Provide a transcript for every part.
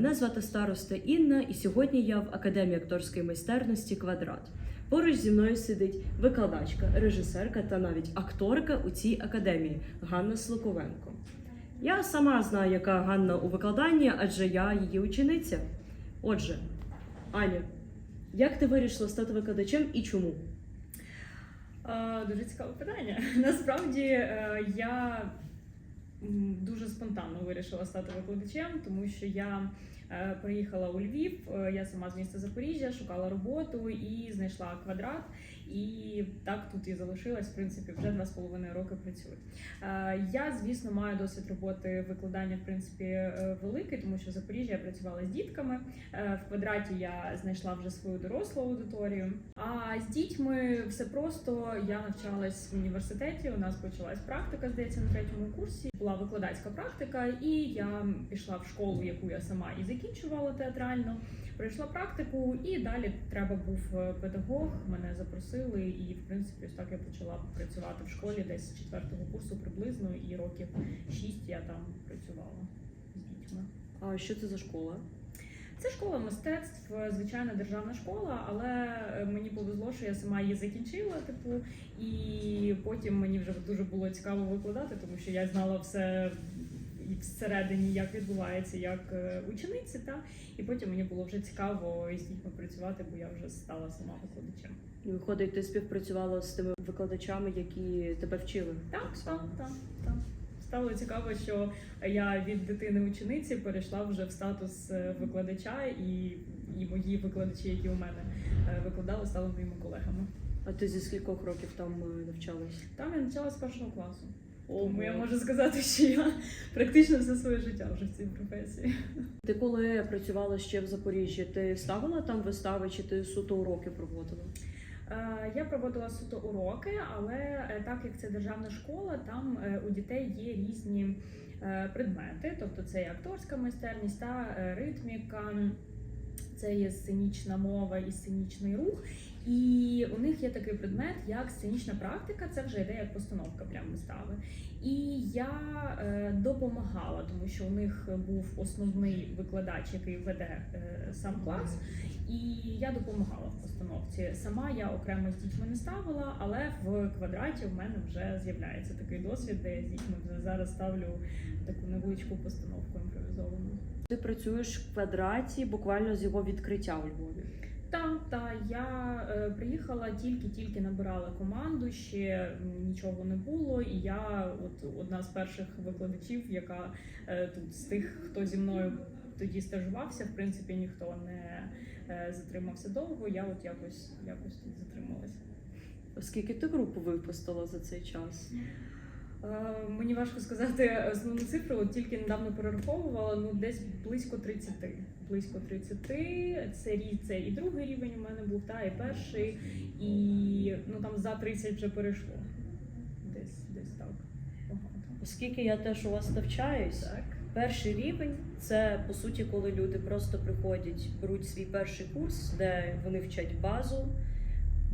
Мене звати староста Інна, і сьогодні я в Академії акторської майстерності Квадрат. Поруч зі мною сидить викладачка, режисерка та навіть акторка у цій академії Ганна Слоковенко. Я сама знаю, яка Ганна у викладанні, адже я її учениця. Отже, Аня, як ти вирішила стати викладачем і чому? Дуже цікаве питання. Насправді е, я дуже спонтанно вирішила стати викладачем, тому що я приїхала у Львів, е, я сама з міста Запоріжжя, шукала роботу і знайшла квадрат. І так тут і залишилась, в принципі, вже два з половиною роки працюю. Е, Я, звісно, маю досвід роботи викладання, в принципі, е, великий, тому що в Запоріжжі я працювала з дітками. Е, В квадраті я знайшла вже свою дорослу аудиторію. А з дітьми все просто. Я навчалась в університеті. У нас почалась практика, здається, на третьому курсі. Була викладацька практика, і я пішла в школу, яку я сама і закінчувала театрально. Пройшла практику, і далі треба був е, педагог. Мене запросили, і в принципі, ось так я почала працювати в школі десь з четвертого курсу приблизно, і років шість я там працювала з дітьми. А що це за школа? Це школа мистецтв, звичайна державна школа, але е, мені повезло, що я сама її закінчила. Типу, і потім мені вже дуже було цікаво викладати, тому що я знала все всередині, як відбувається, як е, учениці. Та і потім мені було вже цікаво з дітьми працювати, бо я вже стала сама викладачем. Виходить, ти співпрацювала з тими викладачами, які тебе вчили. Так, так, так, так. Стало цікаво, що я від дитини учениці перейшла вже в статус е, викладача, і, і мої викладачі, які у мене е, викладали, стали моїми колегами. А ти зі скількох років там навчалась? Там я навчалася з першого класу. Тому я можу сказати, що я практично все своє життя вже в цій професії. Ти коли працювала ще в Запоріжжі, ти ставила там вистави чи ти суто уроки проводила? Е, Я проводила суто уроки, але е, так як це державна школа, там е, у дітей є різні предмети, тобто це і акторська майстерність та ритміка, це є сценічна мова і сценічний рух. І у них є такий предмет, як сценічна практика, це вже йде як постановка прямо вистави. І я е, допомагала, тому що у них був основний викладач, який веде е, сам клас. І я допомагала в постановці. Сама я окремо з дітьми не ставила, але в квадраті в мене вже з'являється такий досвід, де я з дітьми зараз ставлю таку невеличку постановку імпровізовану. Ти працюєш в квадраті буквально з його відкриття у Львові. Та, та я е, приїхала тільки-тільки набирала команду, ще нічого не було. І я, от одна з перших викладачів, яка е, тут з тих, хто зі мною тоді стажувався, в принципі, ніхто не е, затримався довго. Я от якось якось тут затрималася. Скільки ти груп випустила за цей час? Е, Мені важко сказати основну цифру, от тільки недавно перераховувала, ну десь близько 30. Близько 30. Це, рі- це і другий рівень у мене був, та і перший, і ну там за 30 вже перейшло. Десь, десь так. Багато. Оскільки я теж у вас навчаюсь, Так. перший рівень це по суті, коли люди просто приходять, беруть свій перший курс, де вони вчать базу.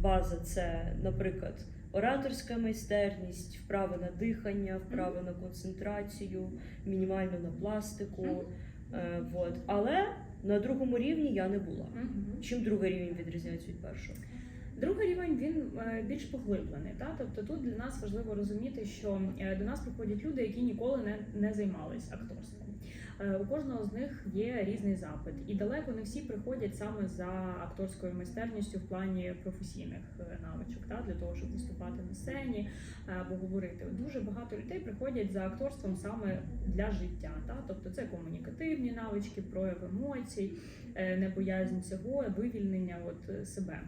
База це, наприклад, ораторська майстерність, вправи на дихання, вправи на концентрацію, мінімально на пластику. Е, вот. Але на другому рівні я не була. Чим другий рівень відрізняється від першого? Другий рівень він е, більш поглиблений. Та? Тобто тут для нас важливо розуміти, що е, до нас приходять люди, які ніколи не, не займались акторством. Е, У кожного з них є різний запит, і далеко не всі приходять саме за акторською майстерністю в плані професійних навичок, та? для того, щоб виступати на сцені або говорити. Дуже багато людей приходять за акторством саме для життя. Та? Тобто це комунікативні навички, прояв емоцій, непоязнь цього, вивільнення от, себе.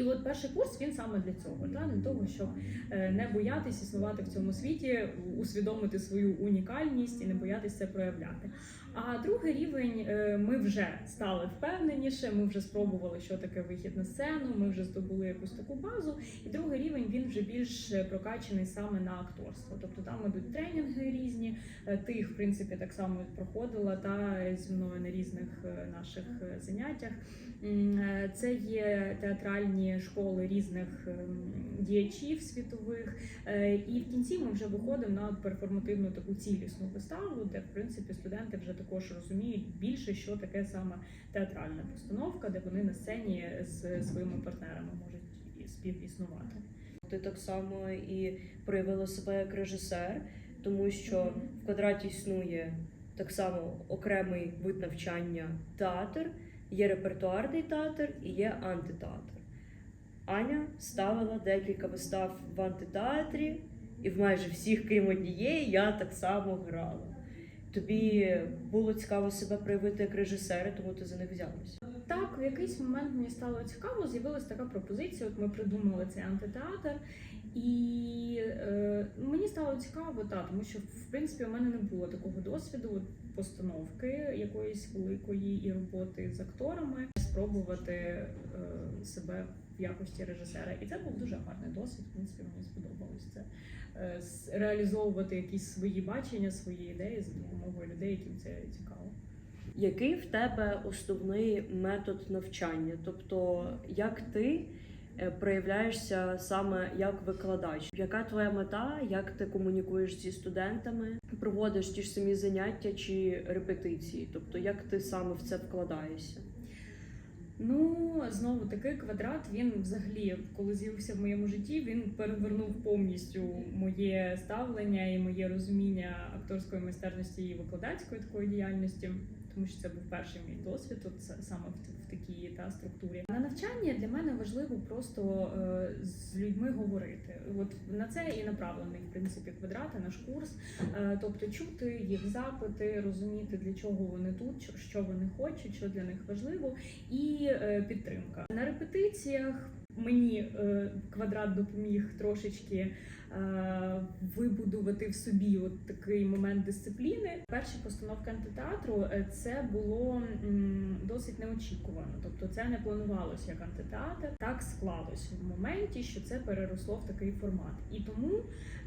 І от перший курс він саме для цього, та для того, щоб е, не боятись існувати в цьому світі, усвідомити свою унікальність і не боятися це проявляти. А другий рівень е, ми вже стали впевненіше, ми вже спробували, що таке вихід на сцену, ми вже здобули якусь таку базу. І другий рівень він вже більш прокачаний саме на акторство. Тобто там ідуть тренінги різні. Е, Ти їх в принципі так само проходила та зі мною на різних е, наших заняттях. Це є театральні школи різних ем, діячів світових, і в кінці ми вже виходимо на перформативну таку цілісну виставу, де в принципі студенти вже також розуміють більше, що таке саме театральна постановка, де вони на сцені з своїми партнерами можуть співіснувати. Ти так само і проявила себе як режисер, тому що в квадраті існує так само окремий вид навчання театр, є репертуарний театр і є антитеатр. Аня ставила декілька вистав в антитеатрі, і в майже всіх, крім однієї, я так само грала. Тобі було цікаво себе проявити як режисери, тому ти за них взялась. Так, в якийсь момент мені стало цікаво, з'явилася така пропозиція. От ми придумали цей антитеатр, і е, мені стало цікаво, та, тому що в принципі у мене не було такого досвіду постановки якоїсь великої і роботи з акторами, спробувати е, себе в якості режисера. І це був дуже гарний досвід. В принципі, мені сподобалось це е, реалізовувати якісь свої бачення, свої ідеї за допомогою людей, яким це цікаво. Який в тебе основний метод навчання? Тобто, як ти проявляєшся саме як викладач? Яка твоя мета? Як ти комунікуєш зі студентами? Проводиш ті ж самі заняття чи репетиції? Тобто, як ти саме в це вкладаєшся? Ну, знову таки, квадрат він взагалі, коли з'явився в моєму житті, він перевернув повністю моє ставлення і моє розуміння акторської майстерності і викладацької такої діяльності, тому що це був перший мій досвід, от саме в, такій та структурі. На навчання для мене важливо просто е, з людьми говорити. От на це і направлений в принципі квадрати, наш курс. Е, тобто чути їх запити, розуміти для чого вони тут, що- вони хочуть, що для них важливо і е, підтримка. На репетиціях мені квадрат допоміг трошечки вибудувати в собі от такий момент дисципліни. Перші постановки антитеатру е, це було досить неочікувано. Тобто це не планувалося як антитеатр. Так склалось в моменті, що це переросло в такий формат. І тому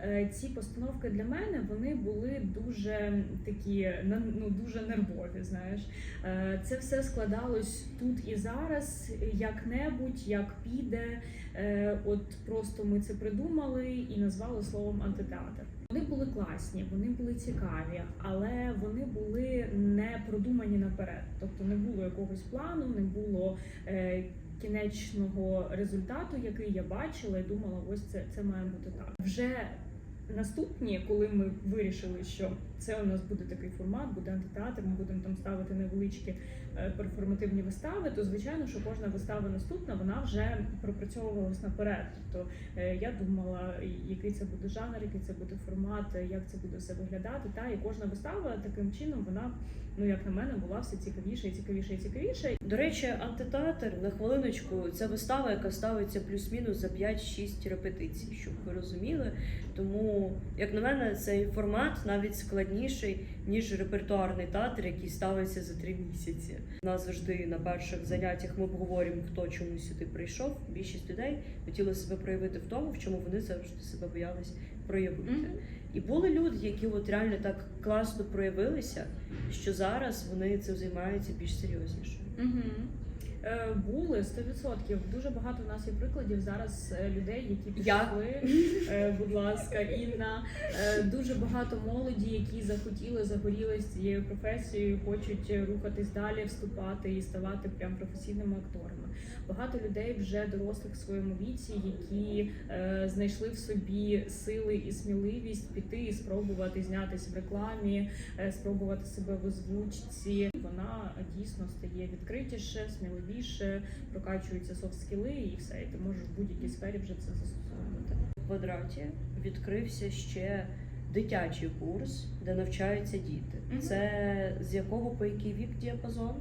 е, ці постановки для мене вони були дуже такі ну, дуже нервові. Знаєш, Е, Це все складалось тут і зараз, як-небудь, як піде. Е, От просто ми це придумали і назвали словом антитеатр. Вони були класні, вони були цікаві, але вони були не продумані наперед. Тобто не було якогось плану, не було е, кінечного результату, який я бачила, і думала, ось це, це має бути так. Вже наступні, коли ми вирішили, що це у нас буде такий формат, буде антитеатр, ми будемо там ставити невеличкі е, перформативні вистави, то звичайно, що кожна вистава наступна вона вже пропрацьовувалась наперед. Тобто е, я думала, який це буде жанр, який це буде формат, е, як це буде все виглядати. Та і кожна вистава таким чином вона, ну як на мене, була все цікавіше і цікавіше і цікавіше. До речі, антитеатр на хвилиночку це вистава, яка ставиться плюс-мінус за 5-6 репетицій, щоб ви розуміли. Тому, як на мене, цей формат навіть складніший ніж репертуарний театр, який ставиться за 3 місяці. У нас завжди на перших заняттях ми обговорюємо, хто чому сюди прийшов. Більшість людей хотіли себе проявити в тому, в чому вони завжди себе боялись проявити. І були люди, які от реально так класно проявилися, що зараз вони цим займаються більш серйозніше. Угу. Е, були 100%. Дуже багато у нас є прикладів зараз е, людей, які пішли. Е, будь ласка, Інна. Е, дуже багато молоді, які захотіли, загорілись цією професією, хочуть е, рухатись далі, вступати і ставати прям професійними акторами. Багато людей вже дорослих в своєму віці, які е, знайшли в собі сили і сміливість піти і спробувати знятись в рекламі, е, спробувати себе в озвучці. Вона дійсно стає відкритіше, сміливіше, прокачуються софт-скіли і все. І ти можеш в будь-якій сфері вже це застосовувати. В квадраті відкрився ще дитячий курс, де навчаються діти. Мгм. Це з якого по який вік діапазон?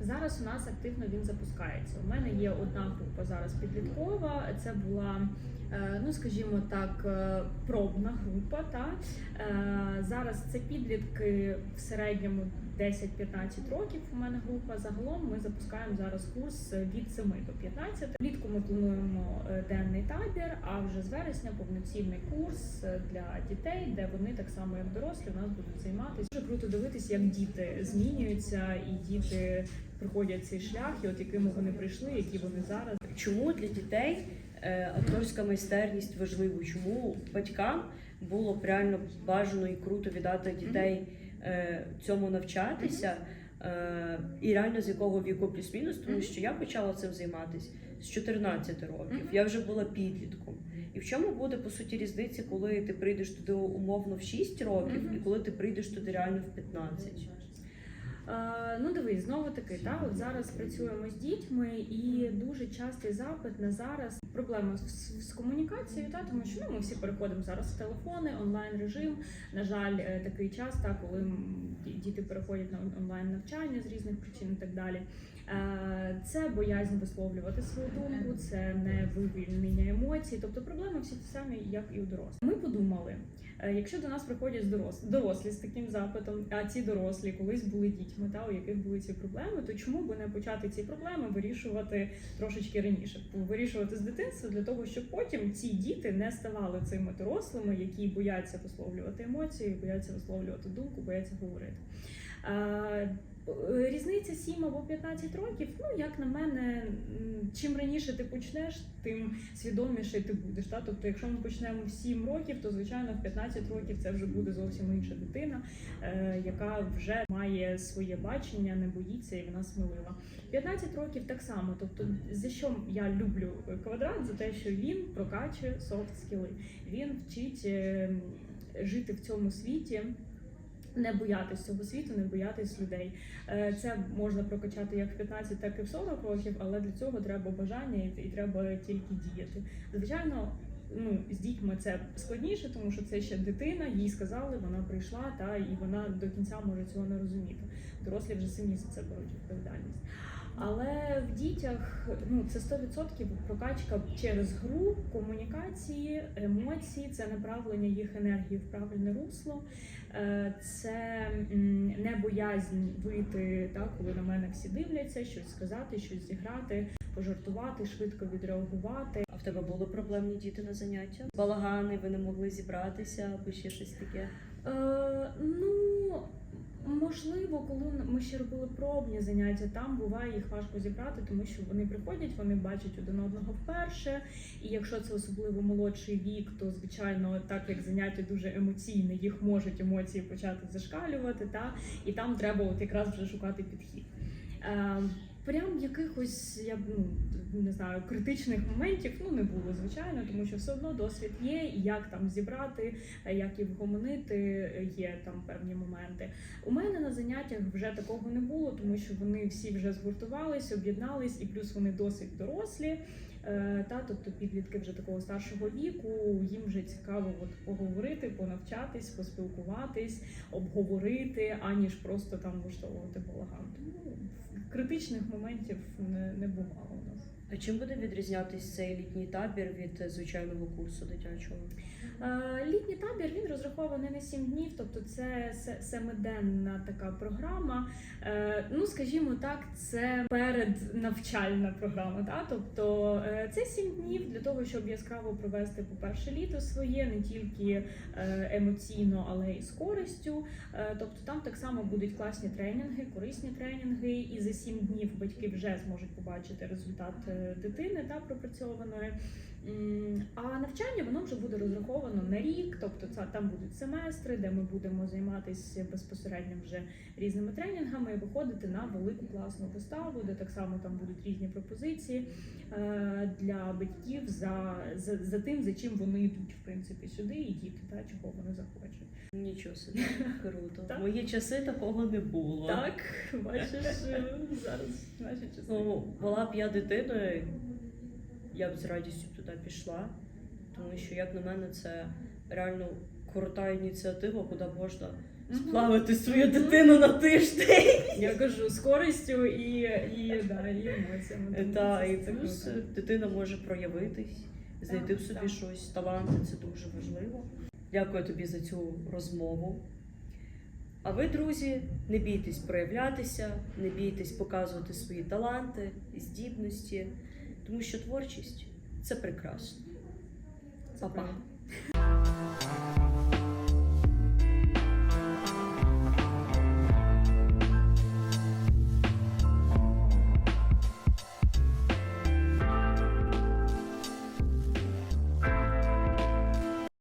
Зараз у нас активно він запускається. У мене є одна група зараз підліткова. Це була, е, ну скажімо так, е, пробна група. Та Е, зараз це підлітки в середньому 10-15 років. У мене група. Загалом ми запускаємо зараз курс від 7 до 15. Влітку ми плануємо е, денний табір, а вже з вересня повноцінний курс е, для дітей, де вони так само як дорослі у нас будуть займатися. Дуже круто дивитися, як діти змінюються, і діти проходять цей шлях, і от якими вони прийшли, які вони зараз. Чому для дітей е, акторська майстерність важлива? Чому батькам було б реально бажано і круто віддати дітей цьому навчатися. Е, і реально з якого віку плюс-мінус, тому що я почала цим займатися з 14 років. Я вже була підлітком. І в чому буде по суті різниця, коли ти прийдеш туди умовно в 6 років, і коли ти прийдеш туди реально в 15? Ну, дивись, знову таки, та от зараз працюємо з дітьми, і дуже частий запит на зараз проблема з, з комунікацією, та тому що ну, ми всі переходимо зараз в телефони, онлайн режим. На жаль, е, такий час, та коли діти переходять на онлайн навчання з різних причин і так далі. Е, Це боязнь висловлювати свою думку, це не вивільнення емоцій. Тобто проблеми всі ті самі, як і у дорослих. Ми подумали, Е, Якщо до нас приходять дорослі, дорослі з таким запитом, а ці дорослі колись були дітьми, та у яких були ці проблеми, то чому би не почати ці проблеми вирішувати трошечки раніше, вирішувати з дитинства для того, щоб потім ці діти не ставали цими дорослими, які бояться висловлювати емоції, бояться висловлювати думку, бояться говорити. Е, Різниця 7 або 15 років, ну як на мене, чим раніше ти почнеш, тим свідоміше ти будеш. Та? Тобто, якщо ми почнемо в 7 років, то звичайно в 15 років це вже буде зовсім інша дитина, е, яка вже має своє бачення, не боїться і вона смілива. 15 років так само. Тобто, за що я люблю квадрат? За те, що він прокачує софт скіли. Він вчить е, жити в цьому світі. Не боятись цього світу, не боятись людей. Е, Це можна прокачати як в 15, так і в 40 років, але для цього треба бажання і, треба тільки діяти. Звичайно, ну з дітьми це складніше, тому що це ще дитина, їй сказали, вона прийшла, та і вона до кінця може цього не розуміти. Дорослі вже самі за це беруть відповідальність. Але в дітях ну це 100% прокачка через гру, комунікації, емоції, це направлення їх енергії в правильне русло. Е, це не боязнь вийти, так, коли на мене всі дивляться, щось сказати, щось зіграти, пожартувати, швидко відреагувати. А в тебе були проблемні діти на заняття? Балагани, ви не могли зібратися або ще щось таке? Е, ну, можливо, коли ми ще робили пробні заняття, там буває їх важко зібрати, тому що вони приходять, вони бачать один одного вперше. І якщо це особливо молодший вік, то звичайно, так як заняття дуже емоційне, їх можуть емоції почати зашкалювати, та і там треба от якраз вже шукати підхід. Прям якихось я ну не знаю критичних моментів ну не було звичайно, тому що все одно досвід є, як там зібрати, як і вгомонити, є там певні моменти. У мене на заняттях вже такого не було, тому що вони всі вже згуртувались, об'єднались, і плюс вони досить дорослі. Е, Та тобто підлітки вже такого старшого віку, їм вже цікаво от поговорити, понавчатись, поспілкуватись, обговорити, аніж просто там влаштовувати балаган. Тому критичних моментів не, не бувало у нас. А чим буде відрізнятись цей літній табір від звичайного курсу дитячого? Е, Літній табір він розрахований на 7 днів, тобто це семиденна така програма. Е, Ну, скажімо так, це переднавчальна програма. Та? Тобто це 7 днів для того, щоб яскраво провести, по-перше, літо своє, не тільки е, емоційно, але й з користю. Е, Тобто там так само будуть класні тренінги, корисні тренінги, і за 7 днів батьки вже зможуть побачити результат е, дитини та пропрацьованої. А навчання воно вже буде розраховано на рік, тобто це там будуть семестри, де ми будемо займатися безпосередньо вже різними тренінгами і виходити на велику класну виставу, де так само там будуть різні пропозиції е, для батьків за, за, за тим, за чим вони йдуть, в принципі, сюди, і діти, та чого вони захочуть. Нічого собі, круто. Так. Мої часи такого не було. Так, бачиш, е, зараз наші часи. Ну, була б я дитиною, я б з радістю туди пішла, тому що, як на мене, це реально крута ініціатива, куди можна сплавити свою дитину на тиждень. Я кажу з користю і, і, да, і емоціями. Тому Та це- і плюс дитина може проявитись, знайти в собі так. щось, таланти це дуже важливо. Дякую тобі за цю розмову. А ви, друзі, не бійтесь проявлятися, не бійтесь показувати свої таланти, здібності, тому що творчість це прекрасно. Па-па.